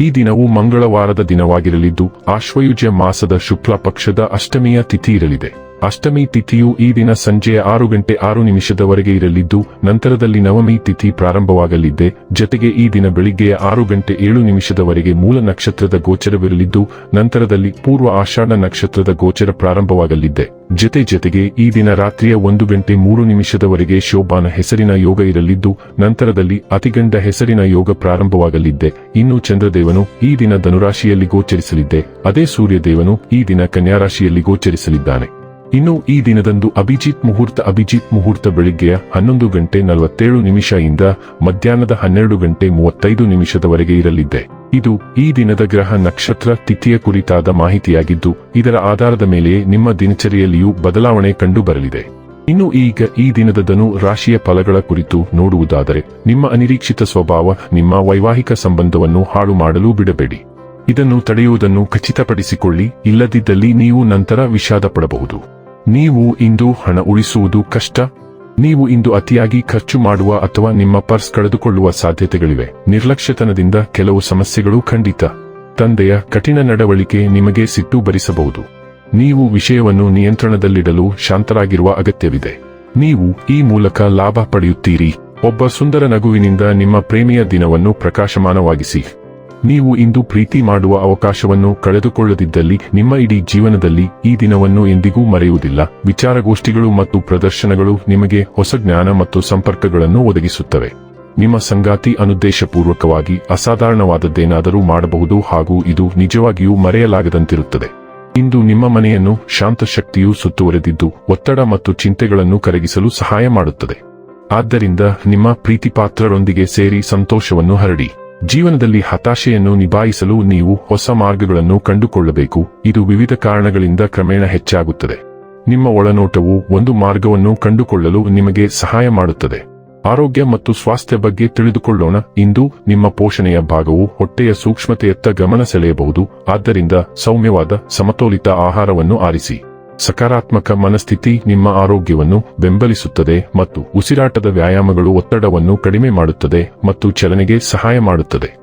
ಈ ದಿನವು ಮಂಗಳವಾರದ ದಿನವಾಗಿರಲಿದ್ದು ಆಶ್ವಯುಜ ಮಾಸದ ಶುಕ್ಲ ಪಕ್ಷದ ಅಷ್ಟಮಿಯ ತಿಥಿ ಇರಲಿದೆ. ಅಷ್ಟಮಿ ತಿಥಿಯು ಈ ದಿನ ಸಂಜೆಯ ಆರು ಗಂಟೆ ಆರು ನಿಮಿಷದವರೆಗೆ ಇರಲಿದ್ದು, ನಂತರದಲ್ಲಿ ನವಮಿ ತಿಥಿ ಪ್ರಾರಂಭವಾಗಲಿದೆ. ಜತೆಗೆ ಈ ದಿನ ಬೆಳಿಗ್ಗೆಯ ಆರು ಗಂಟೆ ಏಳು ನಿಮಿಷದವರೆಗೆ ಮೂಲ ನಕ್ಷತ್ರದ ಗೋಚರವಿರಲಿದ್ದು, ನಂತರದಲ್ಲಿ ಪೂರ್ವ ಆಷಾಢ ನಕ್ಷತ್ರದ ಗೋಚರ ಪ್ರಾರಂಭವಾಗಲಿದೆ. ಜತೆ ಜತೆಗೆ ಈ ದಿನ ರಾತ್ರಿಯ ಒಂದು ಗಂಟೆ ಮೂರು ನಿಮಿಷದವರೆಗೆ ಶೋಭಾನ ಹೆಸರಿನ ಯೋಗ ಇರಲಿದ್ದು, ನಂತರದಲ್ಲಿ ಅತಿಗಂಡ ಹೆಸರಿನ ಯೋಗ ಪ್ರಾರಂಭವಾಗಲಿದ್ದೆ ಇನ್ನು ಚಂದ್ರದೇವನು ಈ ದಿನ ಧನುರಾಶಿಯಲ್ಲಿ ಗೋಚರಿಸಲಿದ್ದೆ ಅದೇ ಸೂರ್ಯದೇವನು ಈ ದಿನ ಕನ್ಯಾರಾಶಿಯಲ್ಲಿ ಗೋಚರಿಸಲಿದ್ದಾನೆ. ಇನ್ನು ಈ ದಿನದಂದು ಅಭಿಜಿತ್ ಮುಹೂರ್ತ ಅಭಿಜಿತ್ ಮುಹೂರ್ತ ಬೆಳಿಗ್ಗೆಯ ಹನ್ನೊಂದು ಗಂಟೆ ನಲವತ್ತೇಳು ನಿಮಿಷ ಇಂದ ಮಧ್ಯಾಹ್ನದ ಹನ್ನೆರಡು ಗಂಟೆ ಮೂವತ್ತೈದು ನಿಮಿಷದವರೆಗೆ ಇರಲಿದೆ. ಇದು ಈ ದಿನದ ಗ್ರಹ ನಕ್ಷತ್ರ ತಿಥಿಯ ಕುರಿತಾದ ಮಾಹಿತಿಯಾಗಿದ್ದು, ಇದರ ಆಧಾರದ ಮೇಲೆಯೇ ನಿಮ್ಮ ದಿನಚರಿಯಲ್ಲಿಯೂ ಬದಲಾವಣೆ ಕಂಡುಬರಲಿದೆ. ಇನ್ನು ಈಗ ಈ ದಿನದ ಧನು ರಾಶಿಯ ಫಲಗಳ ಕುರಿತು ನೋಡುವುದಾದರೆ, ನಿಮ್ಮ ಅನಿರೀಕ್ಷಿತ ಸ್ವಭಾವ, ನಿಮ್ಮ ವೈವಾಹಿಕ ಸಂಬಂಧವನ್ನು ಹಾಳು ಮಾಡಲು ಬಿಡಬೇಡಿ. ಇದನ್ನು ತಡೆಯುವುದನ್ನು ಖಚಿತಪಡಿಸಿಕೊಳ್ಳಿ, ಇಲ್ಲದಿದ್ದಲ್ಲಿ ನೀವು ನಂತರ ವಿಷಾದ ಪಡಬಹುದು ನೀವು ಇಂದು ಹಣ ಉಳಿಸುವುದು ಕಷ್ಟ. ನೀವು ಇಂದು ಅತಿಯಾಗಿ ಖರ್ಚು ಮಾಡುವ ಅಥವಾ ನಿಮ್ಮ ಪರ್ಸ್ ಕಳೆದುಕೊಳ್ಳುವ ಸಾಧ್ಯತೆಗಳಿವೆ. ನಿರ್ಲಕ್ಷ್ಯತನದಿಂದ ಕೆಲವು ಸಮಸ್ಯೆಗಳು ಖಂಡಿತ. ತಂದೆಯ ಕಠಿಣ ನಡವಳಿಕೆ ನಿಮಗೆ ಸಿಟ್ಟು ಭರಿಸಬಹುದು. ನೀವು ವಿಷಯವನ್ನು ನಿಯಂತ್ರಣದಲ್ಲಿಡಲು ಶಾಂತರಾಗಿರುವ ಅಗತ್ಯವಿದೆ. ನೀವು ಈ ಮೂಲಕ ಲಾಭ ಪಡೆಯುತ್ತೀರಿ. ಒಬ್ಬ ಸುಂದರ ನಗುವಿನಿಂದ ನಿಮ್ಮ ಪ್ರೇಮಿಯ ದಿನವನ್ನು ಪ್ರಕಾಶಮಾನವಾಗಿಸಿ. ನೀವು ಇಂದು ಪ್ರೀತಿ ಮಾಡುವ ಅವಕಾಶವನ್ನು ಕಳೆದುಕೊಳ್ಳದಿದ್ದಲ್ಲಿ ನಿಮ್ಮ ಇಡೀ ಜೀವನದಲ್ಲಿ ಈ ದಿನವನ್ನು ಎಂದಿಗೂ ಮರೆಯುವುದಿಲ್ಲ. ವಿಚಾರಗೋಷ್ಠಿಗಳು ಮತ್ತು ಪ್ರದರ್ಶನಗಳು ನಿಮಗೆ ಹೊಸ ಜ್ಞಾನ ಮತ್ತು ಸಂಪರ್ಕಗಳನ್ನು ಒದಗಿಸುತ್ತವೆ. ನಿಮ್ಮ ಸಂಗಾತಿ ಅನುದ್ದೇಶಪೂರ್ವಕವಾಗಿ ಅಸಾಧಾರಣವಾದದ್ದೇನಾದರೂ ಮಾಡಬಹುದು ಹಾಗೂ ಇದು ನಿಜವಾಗಿಯೂ ಮರೆಯಲಾಗದಂತಿರುತ್ತದೆ. ಇಂದು ನಿಮ್ಮ ಮನೆಯನ್ನು ಶಾಂತ ಶಕ್ತಿಯು ಸುತ್ತುವರೆದಿದ್ದು ಒತ್ತಡ ಮತ್ತು ಚಿಂತೆಗಳನ್ನು ಕರಗಿಸಲು ಸಹಾಯ ಮಾಡುತ್ತದೆ. ಆದ್ದರಿಂದ ನಿಮ್ಮ ಪ್ರೀತಿಪಾತ್ರರೊಂದಿಗೆ ಸೇರಿ ಸಂತೋಷವನ್ನು ಹರಡಿ. ಜೀವನದಲ್ಲಿ ಹತಾಶೆಯನ್ನು ನಿಭಾಯಿಸಲು ನೀವು ಹೊಸ ಮಾರ್ಗಗಳನ್ನು ಕಂಡುಕೊಳ್ಳಬೇಕು. ಇದು ವಿವಿಧ ಕಾರಣಗಳಿಂದ ಕ್ರಮೇಣ ಹೆಚ್ಚಾಗುತ್ತದೆ. ನಿಮ್ಮ ಒಳನೋಟವು ಒಂದು ಮಾರ್ಗವನ್ನು ಕಂಡುಕೊಳ್ಳಲು ನಿಮಗೆ ಸಹಾಯ ಮಾಡುತ್ತದೆ. ಆರೋಗ್ಯ ಮತ್ತು ಸ್ವಾಸ್ಥ್ಯ ಬಗ್ಗೆ ತಿಳಿದುಕೊಳ್ಳೋಣ. ಇಂದು ನಿಮ್ಮ ಪೋಷಣೆಯ ಭಾಗವು ಹೊಟ್ಟೆಯ ಸೂಕ್ಷ್ಮತೆಯತ್ತ ಗಮನ ಸೆಳೆಯಬಹುದು. ಆದ್ದರಿಂದ ಸೌಮ್ಯವಾದ ಸಮತೋಲಿತ ಆಹಾರವನ್ನು ಆರಿಸಿ. ಸಕಾರಾತ್ಮಕ ಮನಸ್ಥಿತಿ ನಿಮ್ಮ ಆರೋಗ್ಯವನ್ನು ಬೆಂಬಲಿಸುತ್ತದೆ ಮತ್ತು ಉಸಿರಾಟದ ವ್ಯಾಯಾಮಗಳು ಒತ್ತಡವನ್ನು ಕಡಿಮೆ ಮಾಡುತ್ತದೆ ಮತ್ತು ಚಲನೆಗೆ ಸಹಾಯ ಮಾಡುತ್ತದೆ.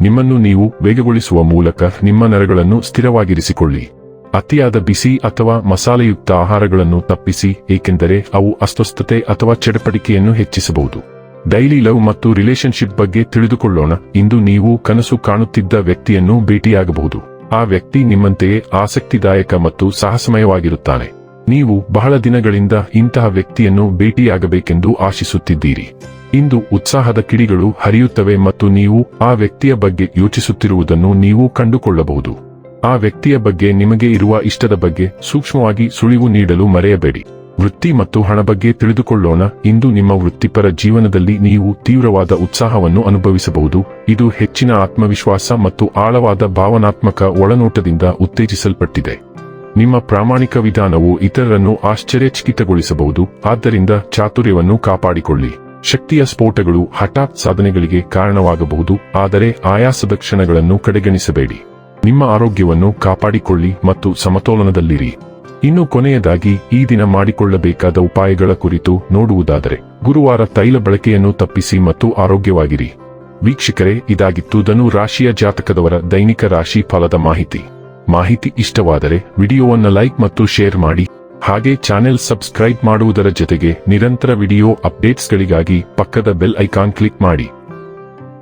ನಿಮ್ಮನ್ನು ನೀವು ವೇಗಗೊಳಿಸುವ ಮೂಲಕ ನಿಮ್ಮ ನರಗಳನ್ನು ಸ್ಥಿರವಾಗಿರಿಸಿಕೊಳ್ಳಿ. ಅತಿಯಾದ ಬಿಸಿ ಅಥವಾ ಮಸಾಲೆಯುಕ್ತ ಆಹಾರಗಳನ್ನು ತಪ್ಪಿಸಿ, ಏಕೆಂದರೆ ಅವು ಅಸ್ವಸ್ಥತೆ ಅಥವಾ ಚಡಪಡಿಕೆಯನ್ನು ಹೆಚ್ಚಿಸಬಹುದು. ಡೈಲಿ ಲವ್ ಮತ್ತು ರಿಲೇಶನ್ಶಿಪ್ ಬಗ್ಗೆ ತಿಳಿದುಕೊಳ್ಳೋಣ. ಇಂದು ನೀವು ಕನಸು ಕಾಣುತ್ತಿದ್ದ ವ್ಯಕ್ತಿಯನ್ನು ಭೇಟಿಯಾಗಬಹುದು. ಆ ವ್ಯಕ್ತಿ ನಿಮ್ಮಂತೆಯೇ ಆಸಕ್ತಿದಾಯಕ ಮತ್ತು ಸಾಹಸಮಯವಾಗಿರುತ್ತಾನೆ. ನೀವು ಬಹಳ ದಿನಗಳಿಂದ ಇಂತಹ ವ್ಯಕ್ತಿಯನ್ನು ಭೇಟಿಯಾಗಬೇಕೆಂದು ಆಶಿಸುತ್ತಿದ್ದೀರಿ. ಇಂದು ಉತ್ಸಾಹದ ಕಿಡಿಗಳು ಹರಿಯುತ್ತವೆ ಮತ್ತು ನೀವು ಆ ವ್ಯಕ್ತಿಯ ಬಗ್ಗೆ ಯೋಚಿಸುತ್ತಿರುವುದನ್ನು ನೀವು ಕಂಡುಕೊಳ್ಳಬಹುದು. ಆ ವ್ಯಕ್ತಿಯ ಬಗ್ಗೆ ನಿಮಗೆ ಇರುವ ಇಷ್ಟದ ಬಗ್ಗೆ ಸೂಕ್ಷ್ಮವಾಗಿ ಸುಳಿವು ನೀಡಲು ಮರೆಯಬೇಡಿ. ವೃತ್ತಿ ಮತ್ತು ಹಣ ಬಗ್ಗೆ ತಿಳಿದುಕೊಳ್ಳೋಣ. ಇಂದು ನಿಮ್ಮ ವೃತ್ತಿಪರ ಜೀವನದಲ್ಲಿ ನೀವು ತೀವ್ರವಾದ ಉತ್ಸಾಹವನ್ನು ಅನುಭವಿಸಬಹುದು. ಇದು ಹೆಚ್ಚಿನ ಆತ್ಮವಿಶ್ವಾಸ ಮತ್ತು ಆಳವಾದ ಭಾವನಾತ್ಮಕ ಒಳನೋಟದಿಂದ ಉತ್ತೇಜಿಸಲ್ಪಟ್ಟಿದೆ. ನಿಮ್ಮ ಪ್ರಾಮಾಣಿಕ ವಿಧಾನವು ಇತರರನ್ನು ಆಶ್ಚರ್ಯಚಕಿತಗೊಳಿಸಬಹುದು. ಆದ್ದರಿಂದ ಚಾತುರ್ಯವನ್ನು ಕಾಪಾಡಿಕೊಳ್ಳಿ. ಶಕ್ತಿಯ ಸ್ಫೋಟಗಳು ಹಠಾತ್ ಸಾಧನೆಗಳಿಗೆ ಕಾರಣವಾಗಬಹುದು. ಆದರೆ ಆಯಾಸದ ಕ್ಷಣಗಳನ್ನು ಕಡೆಗಣಿಸಬೇಡಿ. ನಿಮ್ಮ ಆರೋಗ್ಯವನ್ನು ಕಾಪಾಡಿಕೊಳ್ಳಿ ಮತ್ತು ಸಮತೋಲನದಲ್ಲಿರಿ. ಇನ್ನು ಕೊನೆಯದಾಗಿ ಈ ದಿನ ಮಾಡಿಕೊಳ್ಳಬೇಕಾದ ಉಪಾಯಗಳ ಕುರಿತು ನೋಡುವುದಾದರೆ, ಗುರುವಾರ ತೈಲ ಬಳಕೆಯನ್ನು ತಪ್ಪಿಸಿ ಮತ್ತು ಆರೋಗ್ಯವಾಗಿರಿ. ವೀಕ್ಷಕರೇ, ಇದಾಗಿತ್ತು ಧನು ರಾಶಿಯ ಜಾತಕದವರ ದೈನಿಕ ರಾಶಿ ಫಲದ ಮಾಹಿತಿ. ಮಾಹಿತಿ ಇಷ್ಟವಾದರೆ ವಿಡಿಯೋವನ್ನು ಲೈಕ್ ಮತ್ತು ಶೇರ್ ಮಾಡಿ. ಹಾಗೆ ಚಾನೆಲ್ ಸಬ್ಸ್ಕ್ರೈಬ್ ಮಾಡುವುದರ ಜೊತೆಗೆ ನಿರಂತರ ವಿಡಿಯೋ ಅಪ್ಡೇಟ್ಸ್ಗಳಿಗಾಗಿ ಪಕ್ಕದ ಬೆಲ್ ಐಕಾನ್ ಕ್ಲಿಕ್ ಮಾಡಿ.